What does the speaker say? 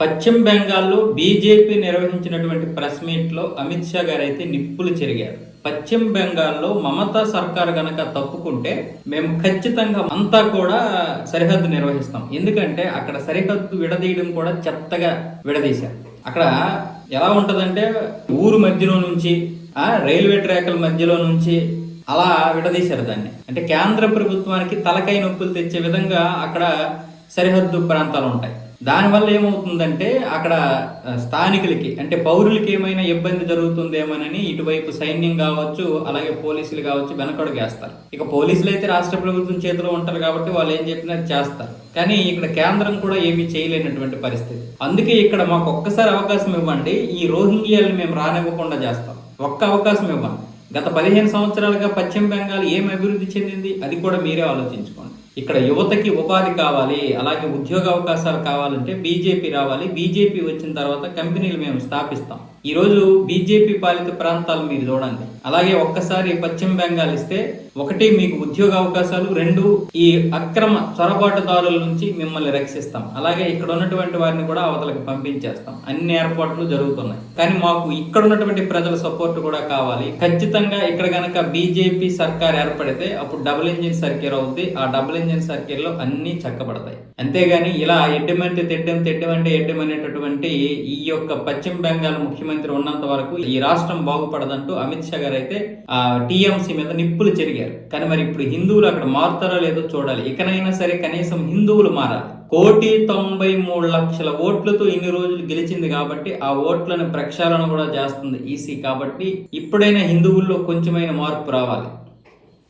పశ్చిమ బెంగాల్లో బీజేపీ నిర్వహించినటువంటి ప్రెస్ మీట్లో అమిత్ షా గారు అయితే నిప్పులు చెరిగారు. పశ్చిమ బెంగాల్లో మమతా సర్కార్ గనక తప్పుకుంటే మేము ఖచ్చితంగా అంతా కూడా సరిహద్దు నిర్వహిస్తాం. ఎందుకంటే అక్కడ సరిహద్దు విడదీయడం కూడా చెత్తగా విడదీశారు. అక్కడ ఎలా ఉంటదంటే ఊరు మధ్యలో నుంచి ఆ రైల్వే ట్రాకుల మధ్యలో నుంచి అలా విడదీశారు దాన్ని. అంటే కేంద్ర ప్రభుత్వానికి తలకై నొప్పులు తెచ్చే విధంగా అక్కడ సరిహద్దు ప్రాంతాలు ఉంటాయి. దానివల్ల ఏమవుతుందంటే అక్కడ స్థానికులకి అంటే పౌరులకి ఏమైనా ఇబ్బంది జరుగుతుందేమోనని ఇటువైపు సైన్యం కావచ్చు అలాగే పోలీసులు కావచ్చు వెనకడుగేస్తారు ఇక పోలీసులు అయితే రాష్ట్ర ప్రభుత్వం చేతిలో ఉంటారు కాబట్టి వాళ్ళు ఏం చెప్పినా చేస్తారు. కానీ ఇక్కడ కేంద్రం కూడా ఏమీ చేయలేనటువంటి పరిస్థితి. అందుకే ఇక్కడ మాకు ఒక్కసారి అవకాశం ఇవ్వండి ఈ రోహింగ్యాలను మేము రానివ్వకుండా చేస్తాం. ఒక్క అవకాశం ఇవ్వండి. గత పదిహేను సంవత్సరాలుగా పశ్చిమ బెంగాల్ ఏం అభివృద్ధి చెందింది అది కూడా మీరే ఆలోచించుకోండి. ఇక్కడ యువతకి ఉపాధి కావాలి అలాగే ఉద్యోగ అవకాశాలు కావాలంటే బీజేపీ రావాలి. బీజేపీ వచ్చిన తర్వాత కంపెనీలు మేము స్థాపిస్తాం. ఈ బీజేపీ పాలిత ప్రాంతాలు మీరు చూడండి. అలాగే ఒక్కసారి పశ్చిమ బెంగాల్ ఇస్తే ఒకటి మీకు ఉద్యోగ అవకాశాలు రెండు ఈ అక్రమ చొరబాటుదారుల నుంచి మిమ్మల్ని రక్షిస్తాం. అలాగే ఇక్కడ ఉన్నటువంటి వారిని కూడా అవతలకి పంపించేస్తాం. అన్ని ఏర్పాట్లు జరుగుతున్నాయి. కానీ మాకు ఇక్కడ ఉన్నటువంటి ప్రజల సపోర్ట్ కూడా కావాలి. ఖచ్చితంగా ఇక్కడ కనుక బీజేపీ సర్కార్ ఏర్పడితే అప్పుడు డబుల్ ఇంజిన్ సర్కిల్ అవుద్ది. ఆ డబుల్ ఇంజిన్ సర్కిల్లో అన్ని చక్కబడతాయి. అంతేగాని ఇలా ఎడ్డమంటే తెడ్డం తెడ్డం అంటే ఎడ్డం అనేటటువంటి ఈ యొక్క పశ్చిమ బెంగాల్ ముఖ్యమంత్రి ఉన్నంత వరకు ఈ రాష్ట్రం బాగుపడదంటూ అమిత్ షా గారు అయితే ఆ టీఎంసీ మీద నిప్పులు చెరిగారు. కానీ మరి ఇప్పుడు హిందువులు అక్కడ మారుతారో లేదో చూడాలి. ఇకనైనా సరే కనీసం హిందువులు మారాలి. కోటి తొంభై మూడు లక్షల ఓట్లతో ఇన్ని రోజులు గెలిచింది కాబట్టి ఆ ఓట్లను ప్రక్షాళన కూడా చేస్తుంది ఈసీ కాబట్టి ఇప్పుడైనా హిందువుల్లో కొంచెమైన మార్పు రావాలి.